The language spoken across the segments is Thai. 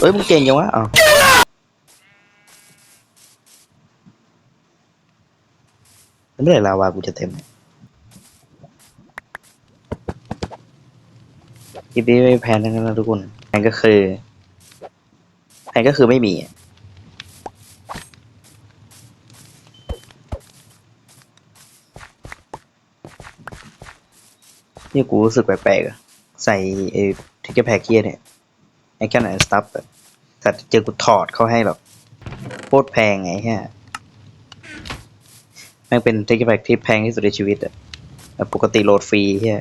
เอ้ยมึงเก่งยังวะอ้าวเมื่อไหร่ลาวากูจะเต็มคลิปนี้ไม่แพนทั้งนั้นนะทุกคนแพนก็คือแพนก็คือไม่มีนี่กูรู้สึกแปลกๆอะใส่ไอ้ทิกเก็ตแพ็กเกียเนี่ย ไอ้แค่ไหนสตัฟแบบแต่เจอกูถอดเขาให้แบบโคตรแพงไงแค่แม่งเป็นทิกเก็ตแพ็กที่แพงที่สุดในชีวิตอะปกติโหลดฟรีเฮีย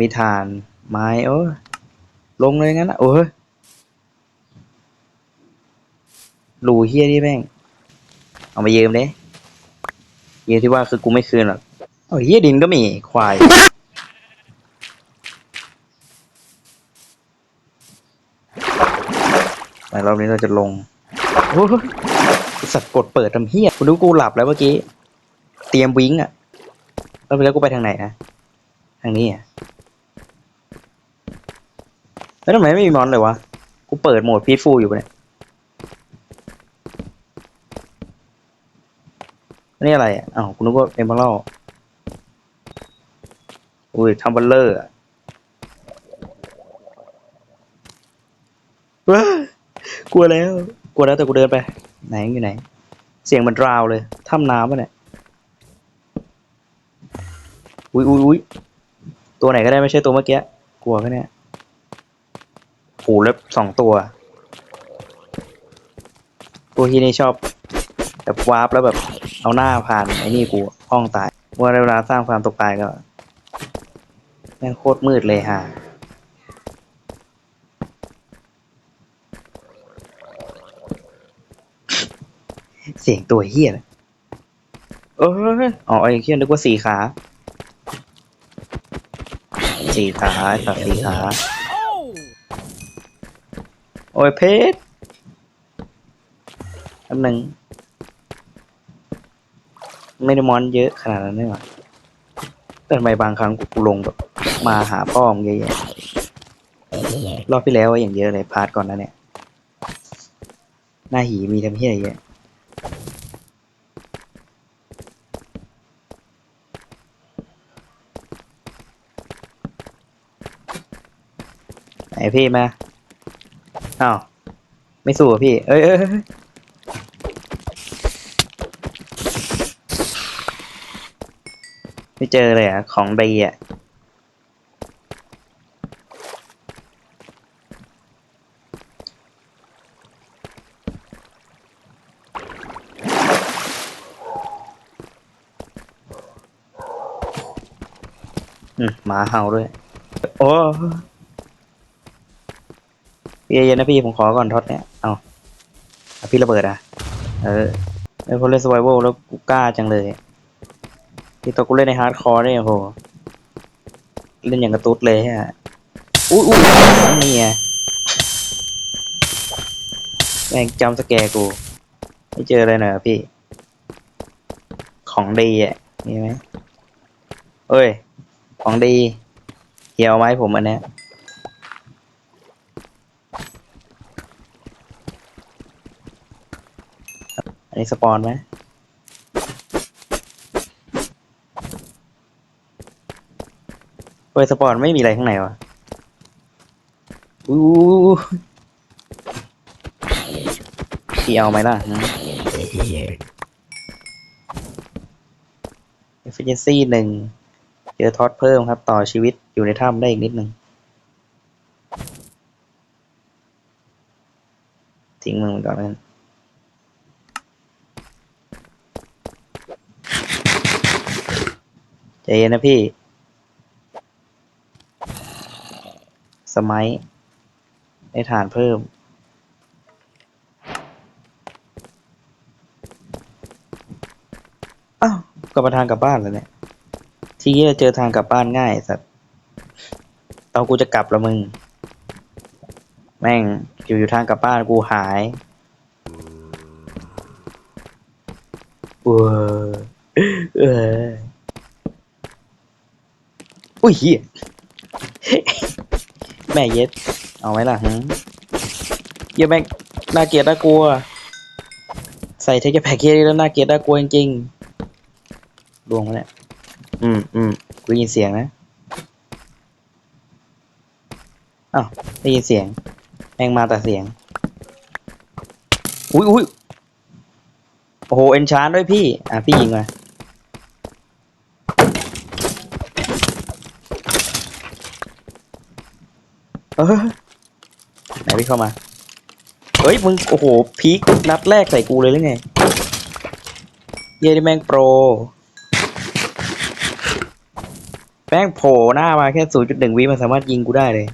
มีทาน ไม้โอ้ลงเลยงั้นนะโอ้ยรูเฮียนี่แม่ง เอามายืมเด้ยืมที่ว่าคือกูไม่คืนหรอกเอาเฮียดินก็มีควาย แต่รอบนี้เราจะลงโอ้ยไอ้สัตว์กดเปิดทำเฮียคุณรู้กูหลับแล้วเมื่อกี้ เตรียมวิ้งอะแล้วไปแล้วกูไปทางไหนนะ ทางนี้อะ แล้วทำไมไม่มีมอนเลยวะ กูเปิดโหมดพีทฟูอยู่ปะเนี่ยอันนี่อะไรอะอ้าวคุณนึกว่าเอมเบอร์อุ้ยทัมเบลเลอร์อะ ว้ากลัวแล้ว กลัวแล้วแต่กูเดินไป ไหนอยู่ไหน เสียงมันราวเลยถ้ำน้ำปะเนี่ย อุ้ยอุ้ยอุ้ยตัวไหนก็ได้ไม่ใช่ตัวเมื่อกี้ กลัวแค่เนี้ยหูเล็บสองตัว ตัวที่นี่ชอบแบบวาร์ปแล้วแบบเอาหน้าผ่านไอ้นี่กูห้องตาย เมื่อเวลาสร้างความตกตายก็แม่งโคตรมืดเลยฮะ เสียงตัวเฮี้ยนเอออ๋อไอ้เฮี้ยนึกว่าสี่ขาสี่ขาสี่ขาโอ้ยเพชรอันหนึ่งไม่ได้มอนเยอะขนาดนั้นเลยหรอแต่ทำไมบางครั้งกูลงแบบมาหาพ่อมเยอะแยะรอบที่แล้วอย่างเยอะเลยพาร์ทก่อนนะเนี่ย หน้าหีมีทำเฮี้ยอะไรเยอะ ไหน พี่มาอ้าวไม่สู้พี่เอ้ยเอ้ยเอ้ยไม่เจอเลยอะ ของดีอะอืมหมาเห่าด้วย โอ้ พี่เย็นนะพี่ผมขอก่อนท็อตเนี่ยเอาเอาพี่ระเบิดอะ เออไอ้พอเล่นสไวเวลแล้วกูกล้าจังเลยพี่ตัวกูเล่นในฮาร์ดคอร์เนี่ยโหเล่นอย่างกระตุ้ดเลยฮะอุ้ยอุ้ยนี่ไงแม่งจำสแกกู ไม่เจออะไรหน่อยพี่ ของดีอะมีไหมเอ้ย ของดีเหี่ยวไหมผมอันเนี้ย อันนี้สปอนไหมเปิดสปอนไม่มีอะไรข้างในวะอู้พี่เอาไหมล่ะฮะ efficiency หนึ่งเจอท็อตเพิ่มครับ ต่อชีวิตอยู่ในถ้ำได้อีกนิดหนึ่งทิ้งมึงก่อนแล้วกันใเย็นนะพี่ สมัยได้ฐานเพิ่ม อ้าวกลับมาทางกลับบ้านแล้วเนี่ย ทีนี้เราเจอทางกลับบ้านง่ายสัตว์ตอนกูจะกลับล้วมึง แม่งอยู่อยู่ทางกลับบ้านกูหายเออเออ อุ้ยเฮียแม่เย็ด เอาไหมล่ะฮะเหี้ยแม่งน่าเกลียดน่ากลัว ใส่เทคแพ็กเฮียนี่แล้วน่าเกลียดน่ากลัวจริงๆดวงมาเนี่ยอืมอืมกูได้ยินเสียงนะอ้าวได้ยินเสียงแม่งมาแต่เสียง อุ้ยอุ้ยโอ้โหเอนชานด้วยพี่ อะพี่ยิงมา เออไหนพี่เข้ามา เฮ้ยมึงโอ้โหพีคนัดแรกใส่กูเลยหรือไง เยนี่แมงโปรแม่งโผล่หน้ามาแค่ศูนย์จุดหนึ่งวิมันสามารถยิงกูได้เลย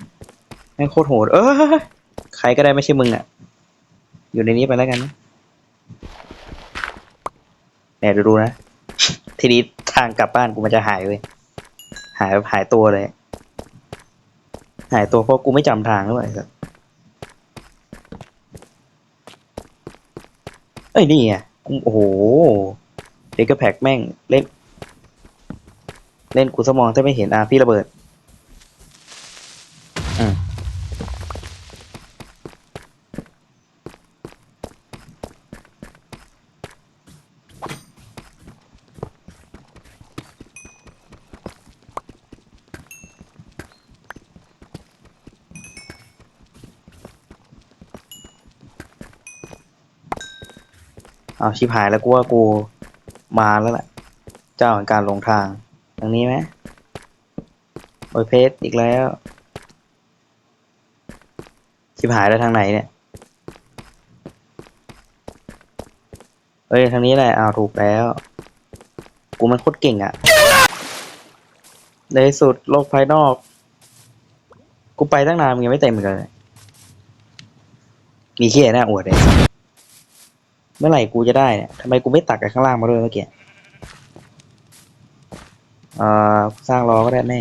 แม่งโคตรโหด เออใครก็ได้ไม่ใช่มึงอะ อยู่ในนี้ไปแล้วกันนะเนี่ยดูดูนะ ทีนี้ทางกลับบ้านกูมันจะหายเว้ยหายหายตัวเลย หายตัวเพราะกูไม่จำทางด้วยไอ้สัสเอ้ยนี่ไงโอ้โหเด็กกระแพกแม่งเล่น เล่นกูสมองถ้าไม่เห็นอะพี่ระเบิด เอาชิบหายแล้วกูว่ากูมาแล้วแหละ เจ้าแห่งการหลงทางทางนี้ไหมโอ้ยเพชรอีกแล้ว ชิบหายแล้วทางไหนเนี่ยเอ้ยทางนี้แหละอ้าวถูกแล้ว กูมันโคตรเก่งอะในสุดโลกภายนอก กูไปตั้งนานมึงยังไม่เต็มเลยมีเขี้ยหน้าอวดเลย เมื่อไหร่กูจะได้เนี่ยทำไมกูไม่ตักกันข้างล่างมาด้วยเมื่อกี้อ่าสร้างรอก็ได้แม่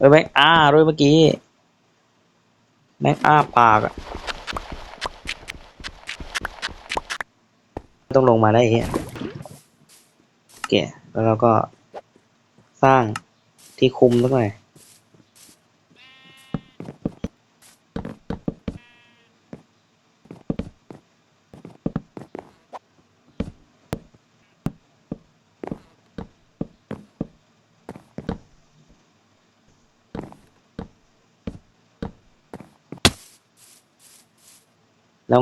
เอ้ยแม็กอาด้วยเมื่อกี้ แม็กอาปากอะต้องลงมาได้เฮียโอเคแล้วเราก็สร้างที่คุมสักหน่อย แล้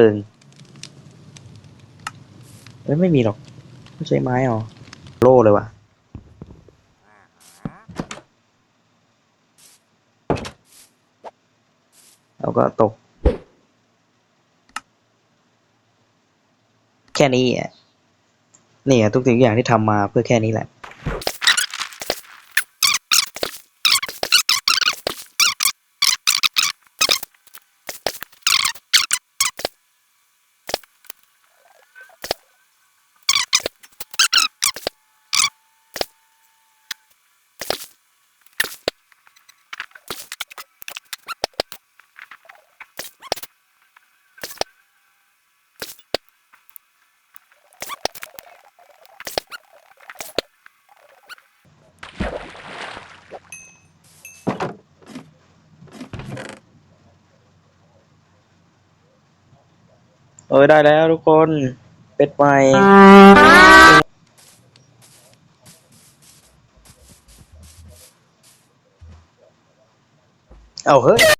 ปิงเอ้ยไม่มีหรอกไม่ใช่ไม้หรอโล่เลยว่ะแล้วก็ตก แค่นี้อะนี่อะทุกสิ่งทุกอย่างที่ทำมาเพื่อแค่นี้แหละ เออได้แล้วทุกคน เป็ดใหม่เอาเฮ้ยรอมนานแล้วเกินโอ้ย